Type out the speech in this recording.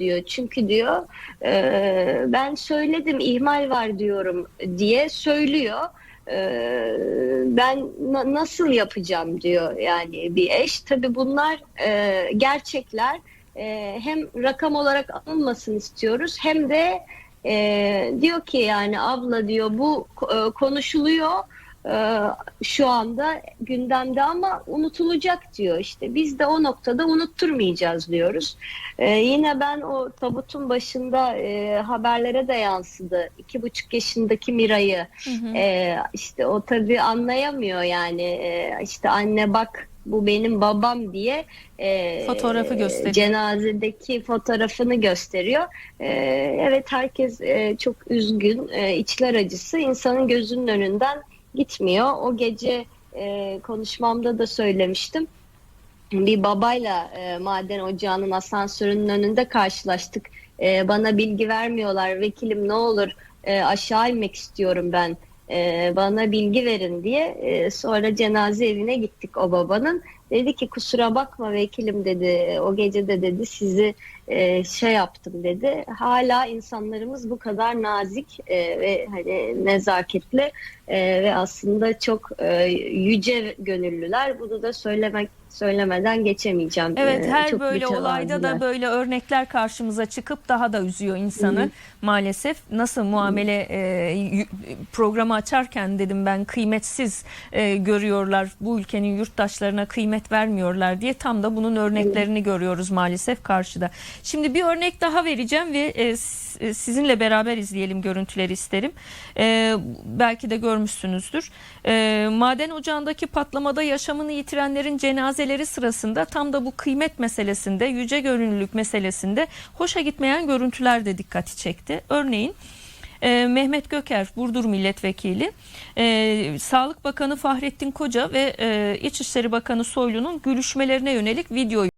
diyor. Çünkü diyor e, ben söyledim ihmal var diyorum diye söylüyor. E, ben na- nasıl yapacağım diyor yani bir eş. Tabii bunlar e, gerçekler. E, hem rakam olarak alınmasın istiyoruz hem de e, diyor ki yani abla diyor bu e, konuşuluyor e, şu anda gündemde ama unutulacak diyor işte biz de o noktada unutturmayacağız diyoruz. E, yine ben o tabutun başında e, haberlere de yansıdı iki buçuk yaşındaki Mira'yı Hı hı. e, işte o tabii anlayamıyor yani e, işte anne bak bu benim babam diye e, Fotoğrafı gösteriyor. Cenazedeki fotoğrafını gösteriyor. E, evet herkes e, çok üzgün, e, içler acısı insanın gözünün önünden gitmiyor. O gece e, konuşmamda da söylemiştim. Bir babayla e, maden ocağının asansörünün önünde karşılaştık. E, bana bilgi vermiyorlar. Vekilim ne olur e, aşağı inmek istiyorum ben. E, bana bilgi verin diye. E, sonra cenaze evine gittik o babanın. Dedi ki kusura bakma vekilim dedi. O gece de dedi sizi e, şey yaptım dedi. Hala insanlarımız bu kadar nazik e, ve hani nezaketli e, ve aslında çok e, yüce gönüllüler. Bunu da söylemek söylemeden geçemeyeceğim. Evet E, her çok böyle olayda da böyle örnekler karşımıza çıkıp daha da üzüyor insanı maalesef. Nasıl muamele e, programı açarken dedim ben kıymetsiz e, görüyorlar bu ülkenin yurttaşlarına kıymet vermiyorlar diye tam da bunun örneklerini görüyoruz maalesef karşıda. Şimdi bir örnek daha vereceğim ve e, e, sizinle beraber izleyelim görüntüleri isterim. E, belki de görmüşsünüzdür. Maden ocağındaki patlamada yaşamını yitirenlerin cenazeleri sırasında tam da bu kıymet meselesinde, yüce gönüllülük meselesinde hoşa gitmeyen görüntüler de dikkati çekti. Örneğin e, Mehmet Göker, Burdur Milletvekili, e, Sağlık Bakanı Fahrettin Koca ve e, İçişleri Bakanı Soylu'nun gülüşmelerine yönelik video